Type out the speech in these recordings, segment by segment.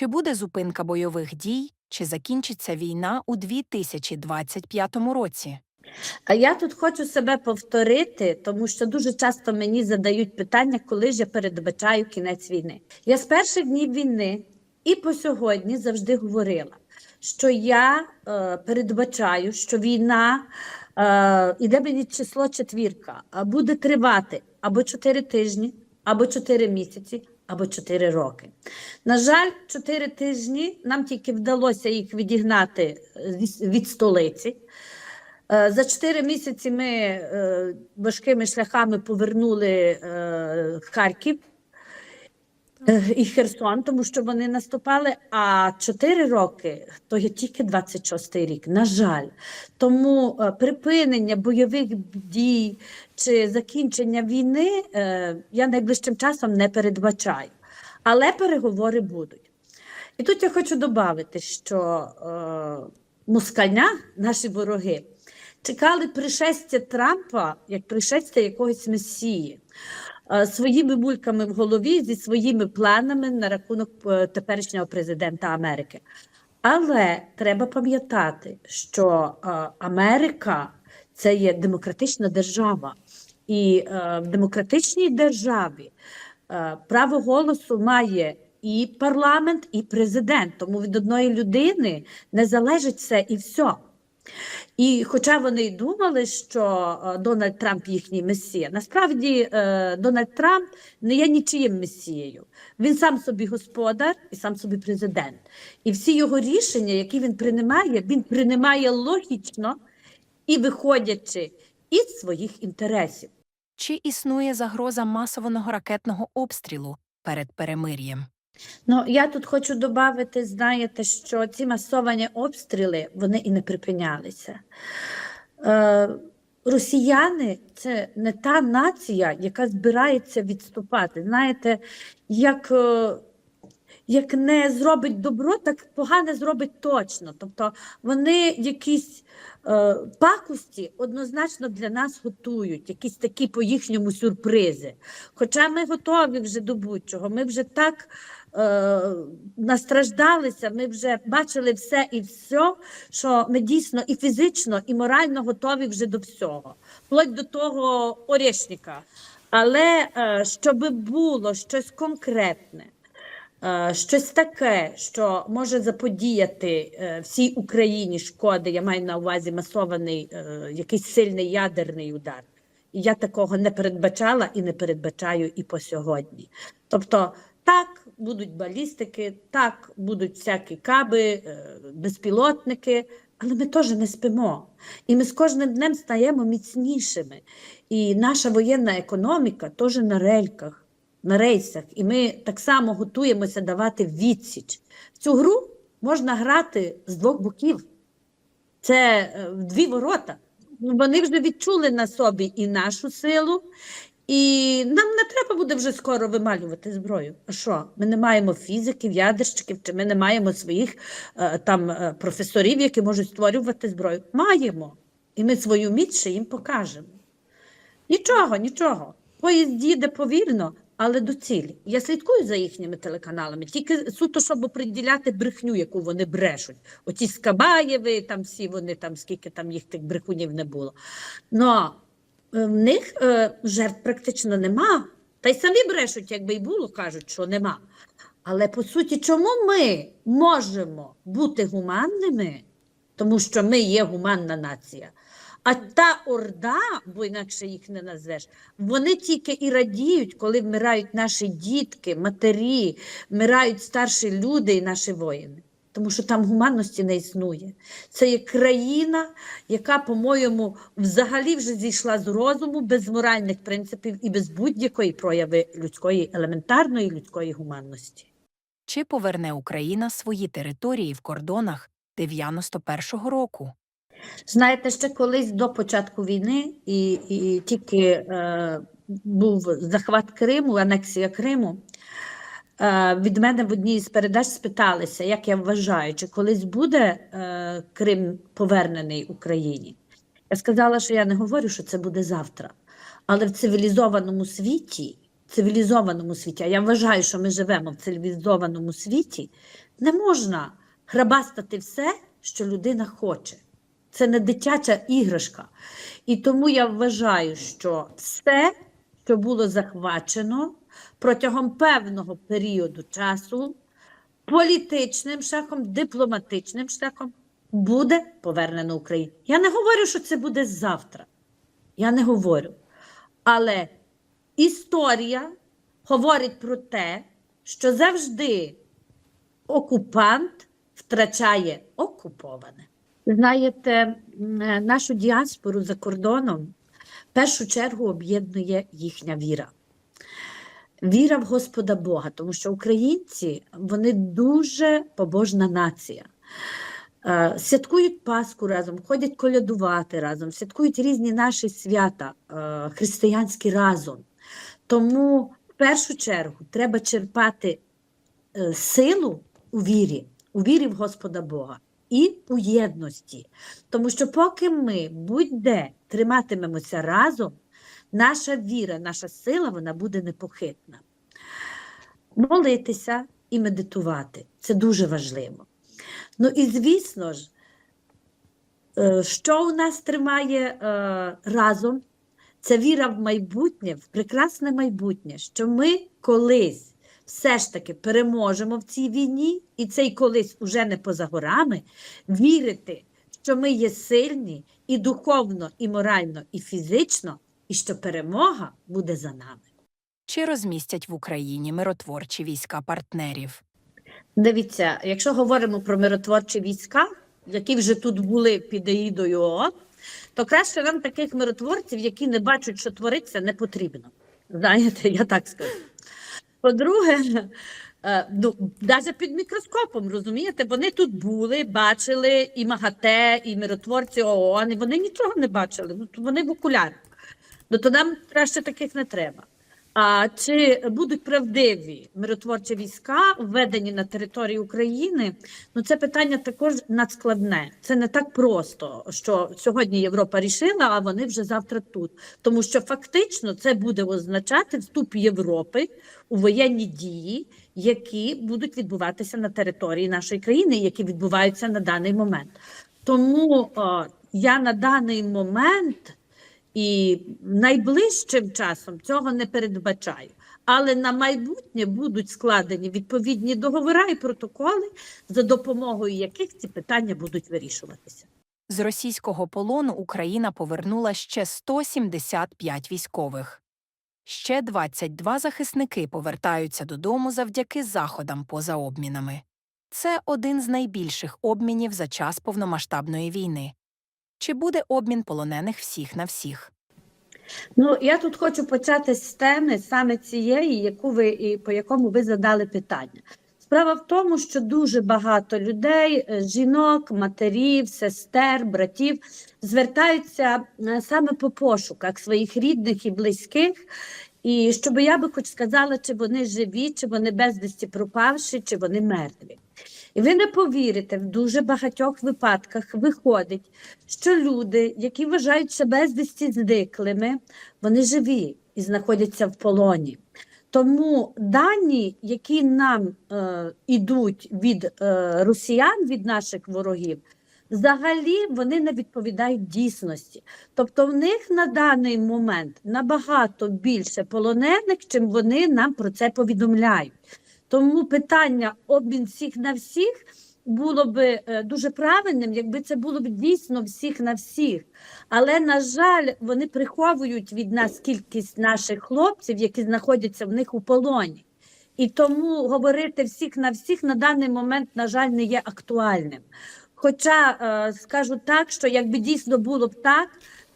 Чи буде зупинка бойових дій, чи закінчиться війна у 2025 році? А я тут хочу себе повторити, тому що дуже часто мені задають питання, коли ж я передбачаю кінець війни. Я з перших днів війни і по сьогодні завжди говорила, що я е, передбачаю, що війна е, іде мені число четвірка, буде тривати або 4 тижні, або 4 місяці, або 4 роки. На жаль, 4 тижні нам тільки вдалося їх відігнати е, від столиці. Е, За чотири місяці ми е, важкими шляхами повернули Харків і Херсон, тому що вони наступали. А чотири роки то є тільки 26-й рік. На жаль, тому е, припинення бойових дій чи закінчення війни е, я найближчим часом не передбачаю. Але переговори будуть. І тут я хочу додати, що е, москальня, наші вороги, чекали пришестя Трампа як пришестя якогось месії е, своїми бульками в голові зі своїми планами на рахунок е, теперішнього президента Америки. Але треба пам'ятати, що е, Америка це є демократична держава, і е, в демократичній державі е, право голосу має і парламент, і президент. Тому від одної людини не залежить все і все. І хоча вони й думали, що е, Дональд Трамп їхній месія, насправді е, Дональд Трамп не є нічиїм месією. Він сам собі господар і сам собі президент. І всі його рішення, які він приймає, він приймає логічно і виходячи із своїх інтересів. Чи існує загроза масованого ракетного обстрілу перед перемир'ям? Ну, я тут хочу додати, знаєте, що ці масовані обстріли вони і не припинялися. Е, росіяни це не та нація, яка збирається відступати. Знаєте, як, е, як не зробить добро, так погане зробить точно. Тобто вони якісь е, пакості однозначно для нас готують, якісь такі по їхньому сюрпризи. Хоча ми готові вже до будь-чого, ми вже так настраждалися, ми вже бачили все і все, що ми дійсно і фізично, і морально готові вже до всього, вплоть до того орешника. Але е, щоб було щось конкретне, е, щось таке, що може заподіяти е, всій Україні шкоди, я маю на увазі масований е, якийсь сильний ядерний удар. Я такого не передбачала і не передбачаю і по сьогодні. Тобто, так, будуть балістики, так, будуть всякі каби, е, безпілотники, але ми теж не спимо. І ми з кожним днем стаємо міцнішими. І наша воєнна економіка теж на рельках, на рейсах. І ми так само готуємося давати відсіч. В цю гру можна грати з двох боків. Це е, в дві ворота. Вони вже відчули на собі і нашу силу, і нам не треба буде вже скоро вималювати зброю. А що? Ми не маємо фізиків, ядерщиків, чи ми не маємо своїх е, там е, професорів, які можуть створювати зброю? Маємо. І ми свою міць ще їм покажемо. Нічого, нічого. Поїзд їде повільно, але до цілі. Я слідкую за їхніми телеканалами, тільки суто, щоб приділяти брехню, яку вони брешуть. Оті Скабаєви, там всі вони, там скільки там їх тих брехунів не було. Но в них е, жертв практично нема. Та й самі брешуть, якби й було, кажуть, що нема. Але по суті, чому ми можемо бути гуманними? Тому що ми є гуманна нація. А та орда, бо інакше їх не назвеш, вони тільки і радіють, коли вмирають наші дітки, матері, вмирають старші люди і наші воїни. Тому що там гуманності не існує. Це є країна, яка, по-моєму, взагалі вже зійшла з розуму без моральних принципів і без будь-якої прояви людської елементарної людської гуманності. Чи поверне Україна свої території в кордонах 91-го року? Знаєте, ще колись до початку війни, і, і тільки е, був захват Криму, анексія Криму. Е, від мене в одній з передач спиталися, як я вважаю, чи колись буде е, Крим повернений Україні. Я сказала, що я не говорю, що це буде завтра. Але в цивілізованому світі цивілізованому світі, а я вважаю, що ми живемо в цивілізованому світі, не можна храбастати все, що людина хоче. Це не дитяча іграшка. І тому я вважаю, що все, що було захвачено протягом певного періоду часу, політичним шляхом, дипломатичним шляхом, буде повернено Україні. Я не говорю, що це буде завтра. Я не говорю. Але історія говорить про те, що завжди окупант втрачає окуповане. Знаєте, нашу діаспору за кордоном в першу чергу об'єднує їхня віра. Віра в Господа Бога, тому що українці вони дуже побожна нація. Е, Святкують Пасху разом, ходять колядувати разом, святкують різні наші свята е, християнські разом. Тому в першу чергу треба черпати е, силу у вірі, у вірі в Господа Бога і у єдності. Тому що поки ми будь-де триматимемося разом, наша віра, наша сила вона буде непохитна. Молитися і медитувати це дуже важливо. Ну і звісно ж, е, що у нас тримає е, разом, це віра в майбутнє, в прекрасне майбутнє, що ми колись все ж таки переможемо в цій війні, і цей колись уже не поза горами, вірити, що ми є сильні і духовно, і морально, і фізично, і що перемога буде за нами. Чи розмістять в Україні миротворчі війська партнерів? Дивіться, якщо говоримо про миротворчі війська, які вже тут були під егідою ООН, то краще нам таких миротворців, які не бачать, що твориться, не потрібно. Знаєте, я так скажу. По-друге, е, ну, навіть під мікроскопом, розумієте, вони тут були, бачили і МАГАТЕ, і миротворці ООН, і вони нічого не бачили, ну, вони в окулярах. Ну, то нам краще таких не треба. А чи будуть правдиві миротворчі війська введені на території України? Ну це питання також надскладне. Це не так просто, що сьогодні Європа рішила, а вони вже завтра тут. Тому що фактично це буде означати вступ Європи у воєнні дії, які будуть відбуватися на території нашої країни, які відбуваються на даний момент. Тому о, я на даний момент. І найближчим часом цього не передбачаю. Але на майбутнє будуть складені відповідні договори і протоколи, за допомогою яких ці питання будуть вирішуватися. З російського полону Україна повернула ще 175 військових. Ще 22 захисники повертаються додому завдяки заходам поза обмінами. Це один з найбільших обмінів за час повномасштабної війни. Чи буде обмін полонених всіх на всіх? Ну я тут хочу почати з теми саме цієї, яку ви і по якому ви задали питання. Справа в тому, що дуже багато людей, е, жінок, матерів, сестер, братів звертаються е, саме по пошуках своїх рідних і близьких. І щоб я би хоч сказала, чи вони живі, чи вони безвісті пропавші, чи вони мертві. І ви не повірите, в дуже багатьох випадках виходить, що люди, які вважаються безвісті зниклими, вони живі і знаходяться в полоні. Тому дані, які нам е, ідуть від е, росіян, від наших ворогів, взагалі вони не відповідають дійсності. Тобто в них на даний момент набагато більше полонених, чим вони нам про це повідомляють. Тому питання обмін всіх на всіх було би е, дуже правильним, якби це було б дійсно всіх на всіх. Але, на жаль, вони приховують від нас кількість наших хлопців, які знаходяться в них у полоні. І тому говорити всіх на всіх на даний момент, на жаль, не є актуальним. Хоча е, скажу так, що якби дійсно було б так,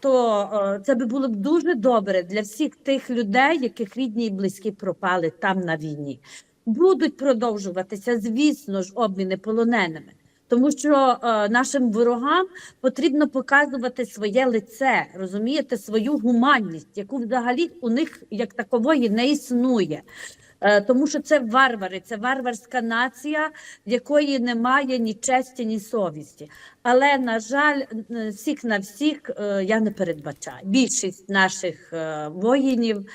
то е, це би було б дуже добре для всіх тих людей, яких рідні і близькі пропали там на війні. Будуть продовжуватися, звісно ж, обміни полоненими. Тому що е, нашим ворогам потрібно показувати своє лице, розумієте, свою гуманність, яку взагалі у них як такової не існує. Е, тому що це варвари, це варварська нація, в якої немає ні честі, ні совісті. Але, на жаль, всіх на всіх е, я не передбачаю. Більшість наших е, воїнів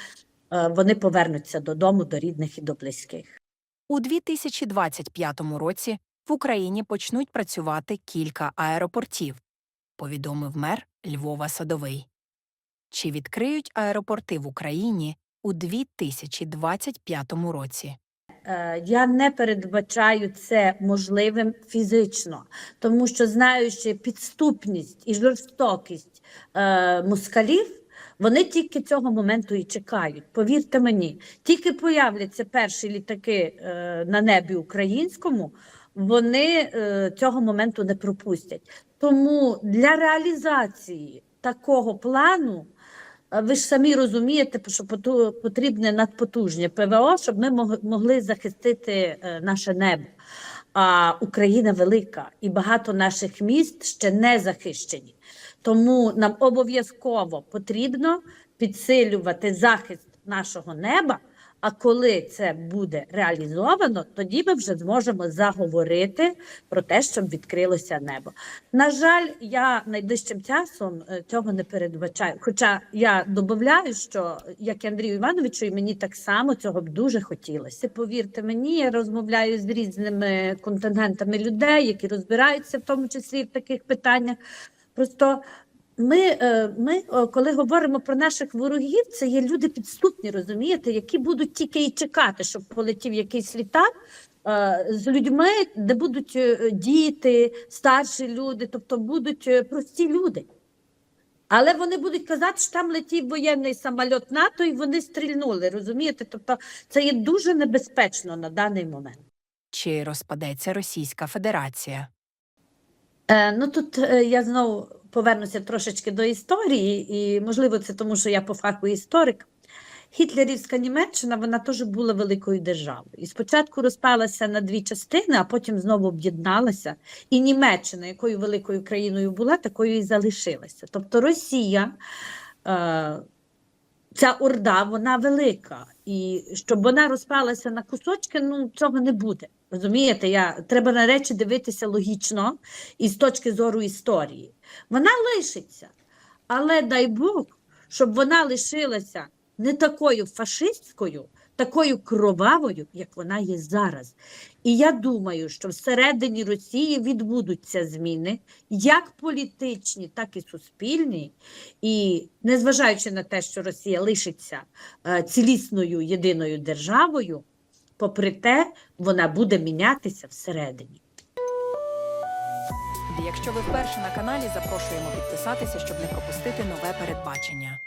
вони повернуться додому, до рідних і до близьких. У 2025 році в Україні почнуть працювати кілька аеропортів, повідомив мер Львова Садовий. Чи відкриють аеропорти в Україні у 2025 році? Е, Я не передбачаю це можливим фізично, тому що знаючи підступність і жорстокість е, москалів, вони тільки цього моменту і чекають. Повірте мені, тільки появляться перші літаки е, на небі українському, вони е, цього моменту не пропустять. Тому для реалізації такого плану. Ви ж самі розумієте, що потрібне надпотужне ПВО, щоб ми могли захистити е, наше небо. А Україна велика і багато наших міст ще не захищені. Тому нам обов'язково потрібно підсилювати захист нашого неба. А коли це буде реалізовано, тоді ми вже зможемо заговорити про те, щоб відкрилося небо. На жаль, я найближчим часом е, цього не передбачаю. Хоча я додаю, що як і Андрію Івановичу, і мені так само цього б дуже хотілося. Повірте мені, я розмовляю з різними контингентами людей, які розбираються в тому числі в таких питаннях. Просто ми, е, ми, е, коли говоримо про наших ворогів, це є люди підступні, розумієте, які будуть тільки і чекати, щоб полетів якийсь літак е, з людьми, де будуть діти, старші люди, тобто будуть прості люди. Але вони будуть казати, що там летів воєнний самоліт НАТО, і вони стрільнули, розумієте? Тобто це є дуже небезпечно на даний момент. Чи розпадеться Російська Федерація? Е, ну тут е, я знову повернуся трошечки до історії, і можливо, це тому, що я по фаху історик. Гітлерівська Німеччина вона теж була великою державою. І спочатку розпалася на дві частини, а потім знову об'єдналася. І Німеччина, якою великою країною була, такою і залишилася. Тобто Росія, е, ця орда, вона велика. І щоб вона розпалася на кусочки, ну цього не буде. Розумієте, я, треба на речі дивитися логічно і з точки зору історії. Вона лишиться, але дай Бог, щоб вона лишилася не такою фашистською, такою кровавою, як вона є зараз. І я думаю, що всередині Росії відбудуться зміни, як політичні, так і суспільні. І незважаючи на те, що Росія лишиться е, цілісною єдиною державою, попри те, вона буде мінятися всередині. Якщо ви вперше на каналі, запрошуємо підписатися, щоб не пропустити нове передбачення.